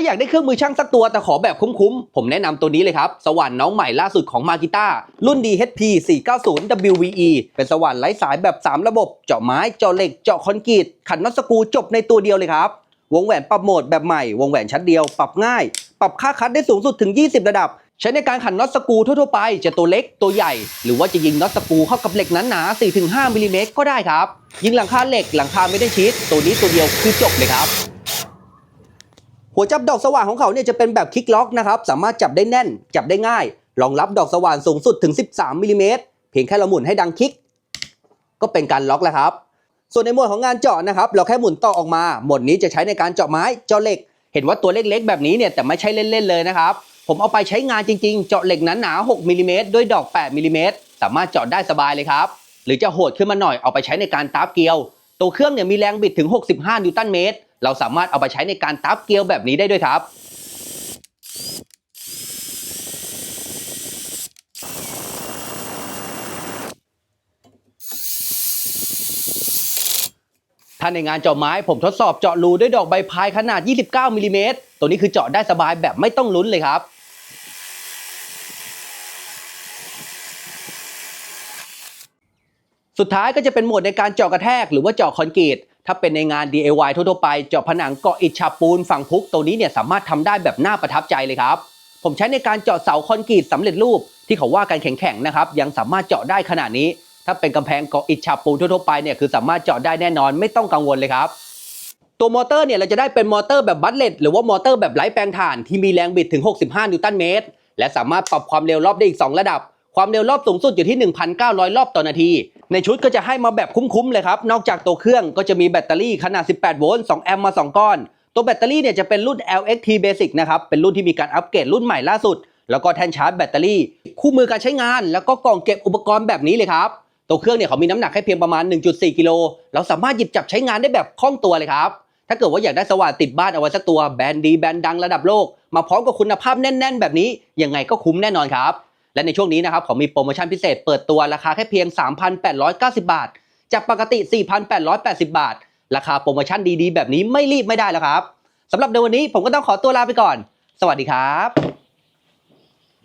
าอยากได้เครื่องมือช่างสักตัวแต่ขอแบบคุ้มๆ ผมแนะนำตัวนี้เลยครับ สว่านน้องใหม่ล่าสุดของมากิต้ารุ่น DHP 490 WVE เป็นสว่านไร้สายแบบ 3 ระบบ เจาะไม้ เจาะเหล็ก เจาะคอนกรีต ขันน็อตสกูจบในตัวเดียวเลยครับ วงแหวนปรับโหมดแบบใหม่ วงแหวนชั้นเดียว ปรับง่าย ปรับค่าคัดได้สูงสุดถึง 20 ระดับ ใช้ในการขันน็อตสกูทั่วๆไป จะตัวเล็ก ตัวใหญ่ หรือว่าจะยิงน็อตสกูเข้ากับเหล็กหนาๆ4-5มิลลิเมตรก็ได้ครับ ยิงหลังคาเหล็ก หลังคาไม่ได้ชีสตัวนี้ตัวเดียวคือจบเลยครับ หัวจับดอกสว่านของเขาเนี่ยจะเป็นแบบคลิกล็อกนะครับ สามารถจับได้แน่น จับได้ง่าย รองรับดอกสว่านสูงสุดถึง 13มิลลิเมตรเพียงแค่เราหมุนให้ดังคลิก ก็เป็นการล็อกแล้วครับ ส่วนในหมวดของงานเจาะนะครับ เราแค่หมุนต่อออกมา หมวดนี้จะใช้ในการเจาะไม้ เจาะเหล็ก เห็นว่าตัวเล็กๆ แบบนี้เนี่ยแต่ไม่ใช่เล่นๆเลยนะครับ ผมเอาไปใช้งานจริงๆ เจาะเหล็กหนาๆ6มิลลิเมตรด้วยดอก 8มิลลิเมตรสามารถเจาะได้สบายเลยครับ หรือจะโหดขึ้นมาหน่อยเอาไปใช้ในการตาบเกลียว ตัวเครื่องเนี่ยมีแรงบิดถึง 65 นิวตันเมตร เราสามารถเอาไปใช้ในการตาบเกลียวแบบนี้ได้ด้วยครับถ้าในงานเจาะไม้ผมทดสอบเจาะรูด้วยดอกใบพายขนาด 29มิลลิเมตรตัวนี้คือเจาะได้สบายแบบไม่ต้องลุ้นเลยครับ สุดท้ายก็จะเป็นโหมดในการเจาะกระแทกหรือว่าเจาะคอนกรีต ถ้าเป็นในงาน DIY ทั่วๆไปเจาะผนังเกาะอิฐฉาบปูนฝั่งพุกตัวนี้เนี่ยสามารถทำได้แบบน่าประทับใจเลยครับ ผมใช้ในการเจาะเสาคอนกรีตสำเร็จรูปที่เขาว่ากันแข็งๆนะครับยังสามารถเจาะได้ขนาดนี้ ถ้าเป็นกำแพงเกาะอิฐฉาบปูนทั่วๆไปเนี่ยคือสามารถเจาะได้แน่นอนไม่ต้องกังวลเลยครับตัวมอเตอร์เนี่ยเราจะได้เป็นมอเตอร์แบบบัตเลตหรือว่ามอเตอร์แบบไร้แปลงถ่านที่มีแรงบิดถึง 65 นิวตันเมตร และสามารถปรับความเร็วรอบได้อีก 2 ระดับ ความเร็วรอบสูงสุดอยู่ที่ 1,900 รอบต่อนาที ในชุดก็จะให้มาแบบคุ้มๆเลยครับ นอกจากตัวเครื่องก็จะมีแบตเตอรี่ขนาด 18 โวลต์ 2 แอมป์มา 2 ก้อน ตัวแบตเตอรี่เนี่ยจะเป็นรุ่น LXT Basic นะครับ เป็นรุ่นที่มีการอัปเกรดรุ่นใหม่ล่าสุด แล้วก็แท่นชาร์จแบตเตอรี่ คู่มือการใช้งาน แล้วก็กล่องเก็บอุปกรณ์แบบนี้เลยครับ ตัวเครื่องเนี่ยเขามีน้ำหนักแค่เพียงประมาณ 1.4 กิโล เราสามารถหยิบจับใช้งานได้แบบคล่องตัวเลยครับ ถ้าเกิดว่าอยากได้สว่านติดบ้านเอาไว้สักตัวแบรนด์ดีแบรนด์ดังระดับโลก มาพร้อมกับคุณภาพแน่น ๆ แบบนี้ยังไงก็คุ้มแน่นอนครับ และในช่วงนี้นะครับเขามีโปรโมชั่นพิเศษเปิดตัวราคาแค่เพียง 3,890 บาท จากปกติ 4,880 บาท ราคาโปรโมชั่นดีๆ แบบนี้ไม่รีบไม่ได้แล้วครับสำหรับในวันนี้ผมก็ต้องขอตัวลาไปก่อน สวัสดีครับ